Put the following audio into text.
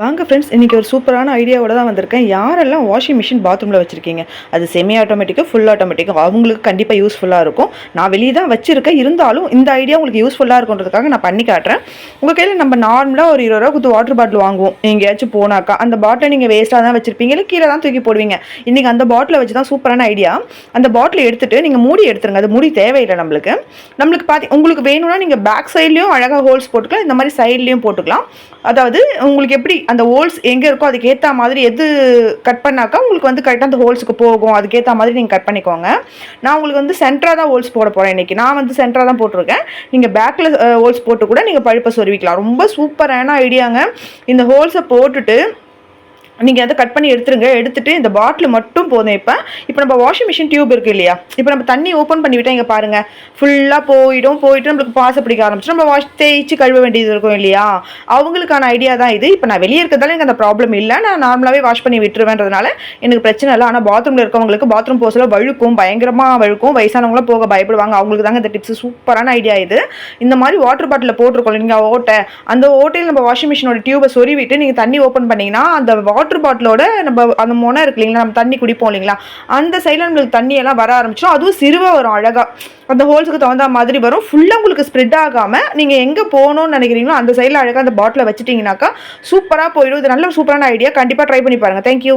வாங்க ஃப்ரெண்ட்ஸ் இன்றைக்கி ஒரு சூப்பரான ஐடியாவோட தான் வந்திருக்கேன். யாரெல்லாம் வாஷிங் மிஷின் பாத்ரூமில் வச்சுருக்கீங்க? அது செமி ஆட்டோமேட்டிக்காக ஃபுல் ஆட்டோமேட்டிக்காக அவங்களுக்கு கண்டிப்பாக யூஸ்ஃபுல்லாக இருக்கும். நான் வெளியே தான் வச்சுருக்கேன். இருந்தாலும் இந்த ஐடியா உங்களுக்கு யூஸ்ஃபுல்லாக இருக்குன்றதுக்காக நான் பண்ணி காட்டுறேன். உங்கள் கையில் நம்ம நார்மலாக ஒரு இருபது ரூபா கொடுத்து வாட்டர் பாட்டில் வாங்குவோம். எங்கேயாச்சும் போனாக்கா அந்த பாட்டிலை நீங்கள் வேஸ்ட்டாக தான் வச்சுருப்பீங்க. இல்லை கீழே தான் தூக்கி போடுவீங்க. இன்றைக்கி அந்த பாட்டிலை வச்சு தான் சூப்பரான ஐடியா அந்த பாட்டிலை எடுத்துகிட்டு நீங்கள் மூடி எடுத்துருங்க. அது மூடி தேவையில்லை நம்மளுக்கு. நம்மளுக்கு பார்த்தி உங்களுக்கு வேணும்னா நீங்கள் பேக் சைட்லேயும் அழகாக ஹோல்ஸ் போட்டுக்கலாம். இந்த மாதிரி சைட்லேயும் போட்டுக்கலாம். அதாவது உங்களுக்கு எப்படி அந்த ஹோல்ஸ் எங்கே இருக்கோ அதுக்கேற்ற மாதிரி எது கட் பண்ணாக்கா உங்களுக்கு வந்து கரெக்டாக அந்த ஹோல்ஸுக்கு போகும். அதுக்கேற்ற மாதிரி நீங்கள் கட் பண்ணிக்கோங்க. நான் உங்களுக்கு வந்து சென்டராக தான் ஹோல்ஸ் போட போகிறேன் இன்றைக்கி நான் வந்து சென்டராக தான் போட்டிருக்கேன். நீங்கள் பேக்கில் ஹோல்ஸ் போட்டு கூட நீங்கள் பழுப்பை சொருவிக்கலாம். ரொம்ப சூப்பரான ஐடியாங்க இந்த ஹோல்ஸை போட்டுட்டு நீங்கள் அதை கட் பண்ணி எடுத்துருங்க. எடுத்துட்டு இந்த பாட்டில் மட்டும் போதும் இப்போ. இப்போ நம்ம வாஷிங் மிஷின் டியூப் இருக்குது இல்லையா? இப்போ நம்ம தண்ணி ஓப்பன் பண்ணிவிட்டால் இங்கே பாருங்கள் ஃபுல்லாக போயிடும். போயிட்டு நம்மளுக்கு பாச பிடிக்க ஆரம்பிச்சு நம்ம வாஷ் தேய்ச்சி கழுவ வேண்டியது இருக்கும் இல்லையா? அவங்களுக்கான ஐடியா தான் இது. இப்போ நான் வெளியே இருக்கிறதால எனக்கு அந்த ப்ராப்ளம் இல்லை. நான் நார்மலாகவே வாஷ் பண்ணி விட்டுருவேன்றதுனால எனக்கு பிரச்சனை இல்லை. ஆனால் பாத்ரூமில் இருக்கவங்களுக்கு பாத்ரூம் போக வழுக்கும். பயங்கரமாக வழுக்கும். வயசானவங்களாம் போக பயப்படுவாங்க. அவங்களுக்கு தாங்க இந்த டிப்ஸ் சூப்பரான ஐடியா இது. இந்த மாதிரி வாட்டர் பாட்டிலில் போட்டிருக்கோம் நீங்கள் ஓட்டை. அந்த ஓட்டையில் நம்ம வாஷிங் மிஷினோட டியூபை சொருவிட்டு நீங்கள் தண்ணி ஓப்பன் பண்ணிங்கன்னா அந்த வாட்டர் பாட்டிலோட நம்ம அந்த முனை இருக்கு இல்லைங்களா நம்ம தண்ணி குடிப்போம் இல்லைங்களா அந்த சைடில் நம்மளுக்கு தண்ணியெல்லாம் வர ஆரம்பிச்சிடும். அதுவும் சிறுவை வரும் அழகாக அந்த ஹோல்ஸுக்கு தகுந்த மாதிரி வரும். ஃபுல்லாக உங்களுக்கு ஸ்ப்ரெட் ஆகாமல் நீங்கள் எங்கே போகணும்னு நினைக்கிறீங்களோ அந்த சைடில் அழகாக அந்த பாட்டிலை வச்சுட்டிங்கனாக்கா சூப்பராக போயிடும். இது நல்ல சூப்பரான ஐடியா கண்டிப்பாக ட்ரை பண்ணி பாருங்கள் தேங்க்யூ